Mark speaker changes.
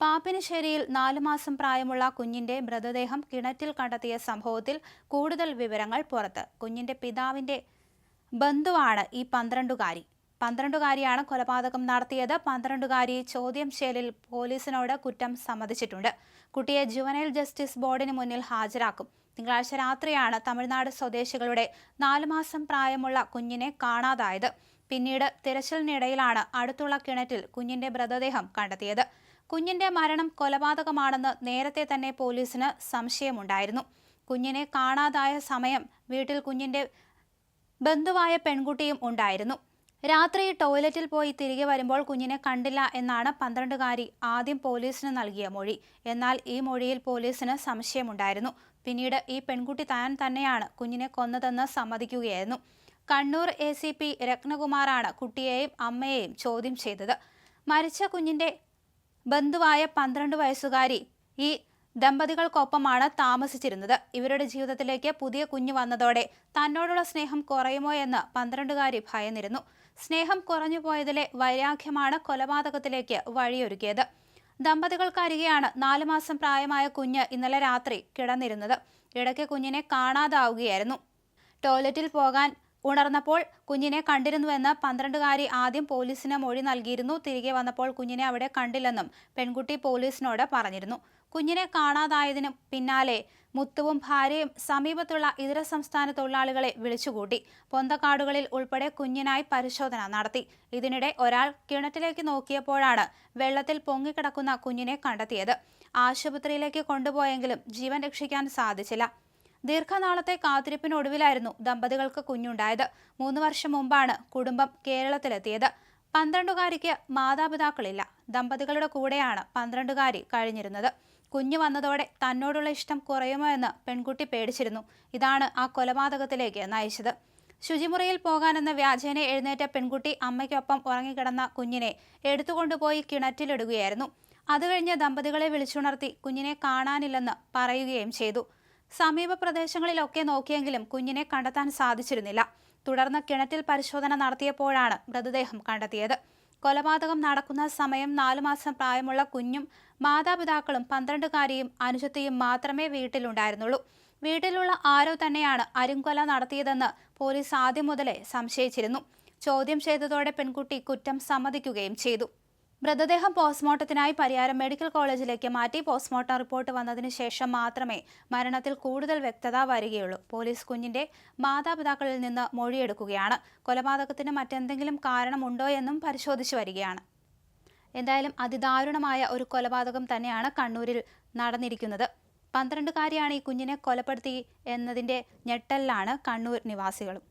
Speaker 1: പാപ്പിനിശ്ശേരിയിൽ നാലു മാസം പ്രായമുള്ള കുഞ്ഞിന്റെ മൃതദേഹം കിണറ്റിൽ കണ്ടെത്തിയ സംഭവത്തിൽ കൂടുതൽ വിവരങ്ങൾ പുറത്ത്. കുഞ്ഞിന്റെ പിതാവിന്റെ ബന്ധുവാണ് ഈ പന്ത്രണ്ടുകാരി. പന്ത്രണ്ടുകാരിയാണ് കൊലപാതകം നടത്തിയത്. പന്ത്രണ്ടുകാരി ചോദ്യം ചെയ്യലിൽ പോലീസിനോട് കുറ്റം സമ്മതിച്ചിട്ടുണ്ട്. കുട്ടിയെ ജുവനൈൽ ജസ്റ്റിസ് ബോർഡിന് മുന്നിൽ ഹാജരാക്കും. തിങ്കളാഴ്ച രാത്രിയാണ് തമിഴ്നാട് സ്വദേശികളുടെ നാലു മാസം പ്രായമുള്ള കുഞ്ഞിനെ കാണാതായത്. പിന്നീട് തിരച്ചിലിനിടയിലാണ് അടുത്തുള്ള കിണറ്റിൽ കുഞ്ഞിന്റെ മൃതദേഹം കണ്ടെത്തിയത്. കുഞ്ഞിന്റെ മരണം കൊലപാതകമാണെന്ന് നേരത്തെ തന്നെ പോലീസിന് സംശയമുണ്ടായിരുന്നു. കുഞ്ഞിനെ കാണാതായ സമയം വീട്ടിൽ കുഞ്ഞിന്റെ ബന്ധുവായ പെൺകുട്ടിയും ഉണ്ടായിരുന്നു. രാത്രി ടോയ്ലറ്റിൽ പോയി തിരികെ വരുമ്പോൾ കുഞ്ഞിനെ കണ്ടില്ല എന്നാണ് പന്ത്രണ്ടുകാരി ആദ്യം പോലീസിന് നൽകിയ മൊഴി. എന്നാൽ ഈ മൊഴിയിൽ പോലീസിന് സംശയമുണ്ടായിരുന്നു. പിന്നീട് ഈ പെൺകുട്ടി താൻ തന്നെയാണ് കുഞ്ഞിനെ കൊന്നതെന്ന് സമ്മതിക്കുകയായിരുന്നു. കണ്ണൂർ എ സി പി രത്നകുമാറാണ് കുട്ടിയെയും അമ്മയെയും ചോദ്യം ചെയ്തത്. മരിച്ച കുഞ്ഞിന്റെ ബന്ധുവായ പന്ത്രണ്ട് വയസ്സുകാരി ഈ ദമ്പതികൾക്കൊപ്പമാണ് താമസിച്ചിരുന്നത്. ഇവരുടെ ജീവിതത്തിലേക്ക് പുതിയ കുഞ്ഞു വന്നതോടെ തന്നോടുള്ള സ്നേഹം കുറയുമോ എന്ന് പന്ത്രണ്ടുകാരി ഭയന്നിരുന്നു. സ്നേഹം കുറഞ്ഞു പോയതിലെ വൈരാഗ്യമാണ് കൊലപാതകത്തിലേക്ക് വഴിയൊരുക്കിയത്. ദമ്പതികൾക്കരികെയാണ് നാലു മാസം പ്രായമായ കുഞ്ഞ് ഇന്നലെ രാത്രി കിടന്നിരുന്നത്. ഇടയ്ക്ക് കുഞ്ഞിനെ കാണാതാവുകയായിരുന്നു. ടോയ്ലറ്റിൽ പോകാൻ ഉണർന്നപ്പോൾ കുഞ്ഞിനെ കണ്ടിരുന്നുവെന്ന് പന്ത്രണ്ടുകാരി ആദ്യം പോലീസിന് മൊഴി നൽകിയിരുന്നു. തിരികെ വന്നപ്പോൾ കുഞ്ഞിനെ അവിടെ കണ്ടില്ലെന്നും പെൺകുട്ടി പോലീസിനോട് പറഞ്ഞിരുന്നു. കുഞ്ഞിനെ കാണാതായതിനു പിന്നാലെ മുത്തുവും ഭാര്യയും സമീപത്തുള്ള ഇതര സംസ്ഥാന തൊഴിലാളികളെ വിളിച്ചുകൂട്ടി. പൊന്തക്കാടുകളിൽ ഉൾപ്പെടെ കുഞ്ഞിനായി പരിശോധന നടത്തി. ഇതിനിടെ ഒരാൾ കിണറ്റിലേക്ക് നോക്കിയപ്പോഴാണ് വെള്ളത്തിൽ പൊങ്ങിക്കിടക്കുന്ന കുഞ്ഞിനെ കണ്ടെത്തിയത്. ആശുപത്രിയിലേക്ക് കൊണ്ടുപോയെങ്കിലും ജീവൻ രക്ഷിക്കാൻ സാധിച്ചില്ല. ദീർഘനാളത്തെ കാത്തിരിപ്പിനൊടുവിലായിരുന്നു ദമ്പതികൾക്ക് കുഞ്ഞുണ്ടായത്. മൂന്ന് വർഷം മുമ്പാണ് കുടുംബം കേരളത്തിലെത്തിയത്. പന്ത്രണ്ടുകാരിക്ക് മാതാപിതാക്കളില്ല. ദമ്പതികളുടെ കൂടെയാണ് പന്ത്രണ്ടുകാരി കഴിഞ്ഞിരുന്നത്. കുഞ്ഞു വന്നതോടെ തന്നോടുള്ള ഇഷ്ടം കുറയുമോ എന്ന് പെൺകുട്ടി പേടിച്ചിരുന്നു. ഇതാണ് ആ കൊലപാതകത്തിലേക്ക് നയിച്ചത്. ശുചിമുറിയിൽ പോകാനെന്ന വ്യാജേനെ എഴുന്നേറ്റ പെൺകുട്ടി അമ്മയ്ക്കൊപ്പം ഉറങ്ങിക്കിടന്ന കുഞ്ഞിനെ എടുത്തുകൊണ്ടുപോയി കിണറ്റിലിടുകയായിരുന്നു. അതുകഴിഞ്ഞ് ദമ്പതികളെ വിളിച്ചുണർത്തി കുഞ്ഞിനെ കാണാനില്ലെന്ന് പറയുകയും ചെയ്തു. സമീപ പ്രദേശങ്ങളിലൊക്കെ നോക്കിയെങ്കിലും കുഞ്ഞിനെ കണ്ടെത്താൻ സാധിച്ചിരുന്നില്ല. തുടർന്ന് കിണറ്റിൽ പരിശോധന നടത്തിയപ്പോഴാണ് മൃതദേഹം കണ്ടെത്തിയത്. കൊലപാതകം നടക്കുന്ന സമയം നാലു മാസം പ്രായമുള്ള കുഞ്ഞും മാതാപിതാക്കളും പന്ത്രണ്ടുകാരിയും അനുജത്തിയും മാത്രമേ വീട്ടിലുണ്ടായിരുന്നുള്ളൂ. വീട്ടിലുള്ള ആരോ തന്നെയാണ് അരുംകൊല നടത്തിയതെന്ന് പോലീസ് ആദ്യം മുതലേ സംശയിച്ചിരുന്നു. ചോദ്യം ചെയ്തതോടെ പെൺകുട്ടി കുറ്റം സമ്മതിക്കുകയും ചെയ്തു. മൃതദേഹം പോസ്റ്റ്മോർട്ടത്തിനായി പരിയാരം മെഡിക്കൽ കോളേജിലേക്ക് മാറ്റി പോസ്റ്റ്മോർട്ടം റിപ്പോർട്ട് വന്നതിന് ശേഷം മാത്രമേ മരണത്തിൽ കൂടുതൽ വ്യക്തത വരികയുള്ളൂ. പോലീസ് കുഞ്ഞിന്റെ മാതാപിതാക്കളിൽ നിന്ന് മൊഴിയെടുക്കുകയാണ്. കൊലപാതകത്തിന് മറ്റെന്തെങ്കിലും കാരണമുണ്ടോ എന്നും പരിശോധിച്ചു വരികയാണ്. എന്തായാലും അതിദാരുണമായ ഒരു കൊലപാതകം തന്നെയാണ് കണ്ണൂരിൽ നടന്നിരിക്കുന്നത്. പന്ത്രണ്ടുകാരിയാണ് ഈ കുഞ്ഞിനെ കൊലപ്പെടുത്തി എന്നതിന്റെ ഞെട്ടലിലാണ് കണ്ണൂർ നിവാസികളും.